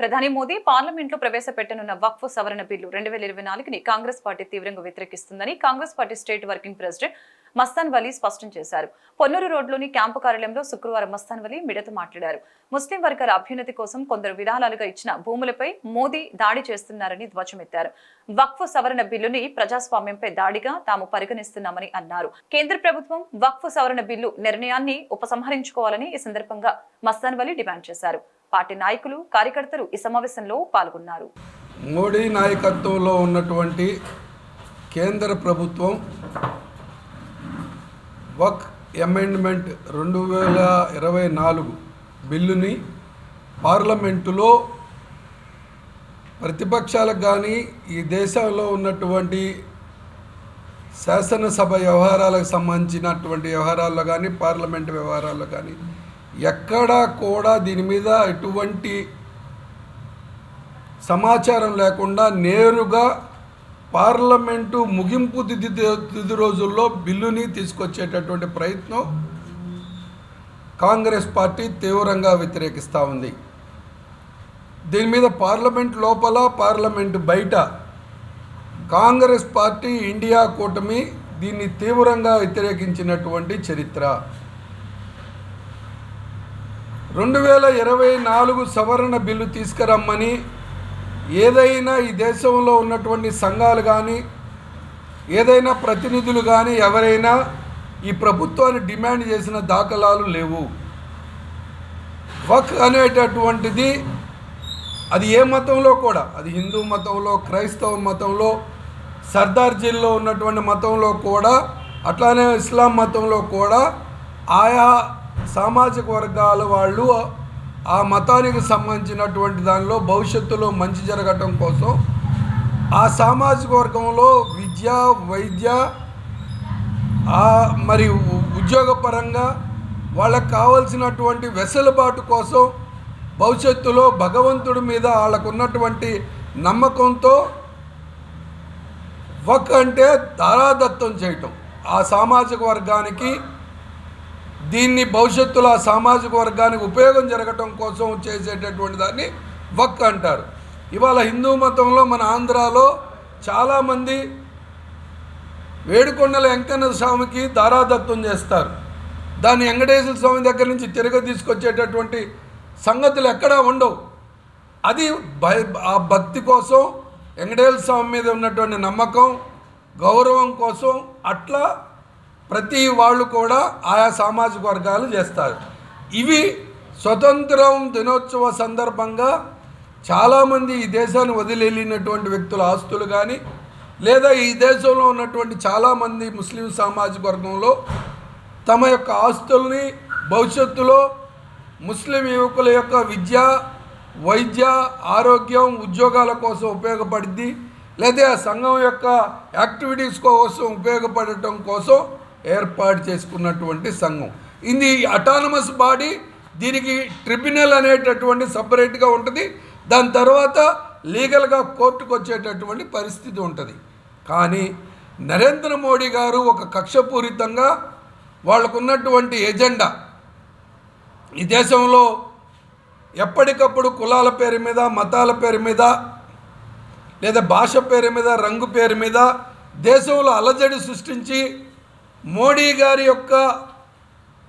ప్రధాని మోదీ పార్లమెంట్లో ప్రవేశపెట్టనున్న వక్ఫ్ సవరణ బిల్లు రెండు వేల ఇరవై నాలుగుని కాంగ్రెస్ పార్టీ తీవ్రంగా వ్యతిరేకిస్తుందని Congress party state working president Mastan Vali స్పష్టం చేశారు. పొన్నూరు రోడ్లోని క్యాంపు కార్యాలయంలో శుక్రవారం మస్తాన్ వలీ మిడత మాట్లాడారు. ముస్లిం వర్గాల అభ్యున్నతి కోసం కొందరు విధానాలుగా ఇచ్చిన భూములపై మోదీ దాడి చేస్తున్నారని ధ్వజమెత్తారు. వక్ఫ్ సవరణ బిల్లుని ప్రజాస్వామ్యంపై దాడిగా తాము పరిగణిస్తున్నామని అన్నారు. కేంద్ర ప్రభుత్వం వక్ఫ్ సవరణ బిల్లు నిర్ణయాన్ని ఉపసంహరించుకోవాలని ఈ సందర్భంగా మస్తాన్ వలీ డిమాండ్ చేశారు. పార్టీ నాయకులు కార్యకర్తలు ఈ సమావేశంలో పాల్గొన్నారు. మోడీ నాయకత్వంలో ఉన్నటువంటి కేంద్ర ప్రభుత్వం వక్ అమెండ్మెంట్ రెండు వేల ఇరవై నాలుగు బిల్లుని పార్లమెంటులో ప్రతిపక్షాలకు కానీ ఈ దేశంలో ఉన్నటువంటి శాసనసభ వ్యవహారాలకు సంబంధించినటువంటి వ్యవహారాల్లో కానీ పార్లమెంట్ వ్యవహారాల్లో కానీ ఎక్కడా కూడా దీని మీద ఎటువంటి సమాచారం లేకుండా నేరుగా పార్లమెంటు ముగింపు తిది తిథి రోజుల్లో బిల్లుని తీసుకొచ్చేటటువంటి ప్రయత్నం కాంగ్రెస్ పార్టీ తీవ్రంగా వ్యతిరేకిస్తూ ఉంది. దీని మీద పార్లమెంట్ లోపల పార్లమెంట్ బయట కాంగ్రెస్ పార్టీ ఇండియా కూటమి దీన్ని తీవ్రంగా వ్యతిరేకించినటువంటి చరిత్ర. రెండు వేల ఇరవై నాలుగు సవరణ బిల్లు తీసుకురమ్మని ఏదైనా ఈ దేశంలో ఉన్నటువంటి సంఘాలు కానీ ఏదైనా ప్రతినిధులు కానీ ఎవరైనా ఈ ప్రభుత్వాన్ని డిమాండ్ చేసిన దాఖలాలు లేవు. వక్ అనేటటువంటిది అది ఏ మతంలో కూడా అది హిందూ మతంలో క్రైస్తవ మతంలో సర్దార్జీల్లో ఉన్నటువంటి మతంలో కూడా అట్లానే ఇస్లాం మతంలో కూడా ఆయా సామాజిక వర్గాల వాళ్ళు ఆ మతానికి సంబంధించినటువంటి దానిలో భవిష్యత్తులో మంచి జరగటం కోసం ఆ సామాజిక వర్గంలో విద్య వైద్య మరి ఉద్యోగపరంగా వాళ్ళకు కావలసినటువంటి వెసులుబాటు కోసం భవిష్యత్తులో భగవంతుడి మీద వాళ్ళకు ఉన్నటువంటి నమ్మకంతో వక్ అంటే ధారాదత్తం చేయటం. ఆ సామాజిక వర్గానికి దీన్ని భవిష్యత్తులో ఆ సామాజిక వర్గానికి ఉపయోగం జరగటం కోసం చేసేటటువంటి దాన్ని వక్ అంటారు. ఇవాళ హిందూ మతంలో మన ఆంధ్రాలో చాలామంది వేడుకొండల వెంకన్న స్వామికి దారాదత్వం చేస్తారు. దాన్ని వెంకటేశ్వర స్వామి దగ్గర నుంచి తిరగ తీసుకొచ్చేటటువంటి సంగతులు ఎక్కడా ఉండవు. అది భయ ఆ భక్తి కోసం వెంకటేశ్వర స్వామి మీద ఉన్నటువంటి నమ్మకం గౌరవం కోసం అట్లా ప్రతి వాళ్ళు కూడా ఆయా సామాజిక వర్గాలు చేస్తారు. ఇవి స్వతంత్రం దినోత్సవ సందర్భంగా చాలామంది ఈ దేశాన్ని వదిలేళ్ళినటువంటి వ్యక్తుల ఆస్తులు కానీ లేదా ఈ దేశంలో ఉన్నటువంటి చాలామంది ముస్లిం సామాజిక వర్గంలో తమ యొక్క ఆస్తుల్ని భవిష్యత్తులో ముస్లిం యువకుల యొక్క విద్య వైద్య ఆరోగ్యం ఉద్యోగాల కోసం ఉపయోగపడింది లేదా ఆ సంఘం యొక్క యాక్టివిటీస్ కోసం ఉపయోగపడటం కోసం ఏర్పాటు చేసుకున్నటువంటి సంఘం. ఇది అటానమస్ బాడీ దీనికి ట్రిబ్యునల్ అనేటటువంటి సపరేట్గా ఉంటుంది. దాని తర్వాత లీగల్గా కోర్టుకు వచ్చేటటువంటి పరిస్థితి ఉంటుంది. కానీ నరేంద్ర మోడీ గారు ఒక కక్షపూరితంగా వాళ్ళకున్నటువంటి ఎజెండా ఈ దేశంలో ఎప్పటికప్పుడు కులాల పేరు మీద మతాల పేరు మీద లేదా భాష పేరు మీద రంగు పేరు మీద దేశంలో అలజడి సృష్టించి మోడీ గారి యొక్క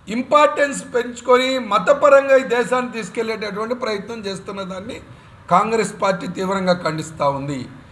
ఇంపార్టెన్స్ పెంచుకొని మతపరంగా ఈ దేశాన్ని తీసుకెళ్ళేటటువంటి ప్రయత్నం చేస్తున్న దాన్ని కాంగ్రెస్ పార్టీ తీవ్రంగా ఖండిస్తూ ఉంది.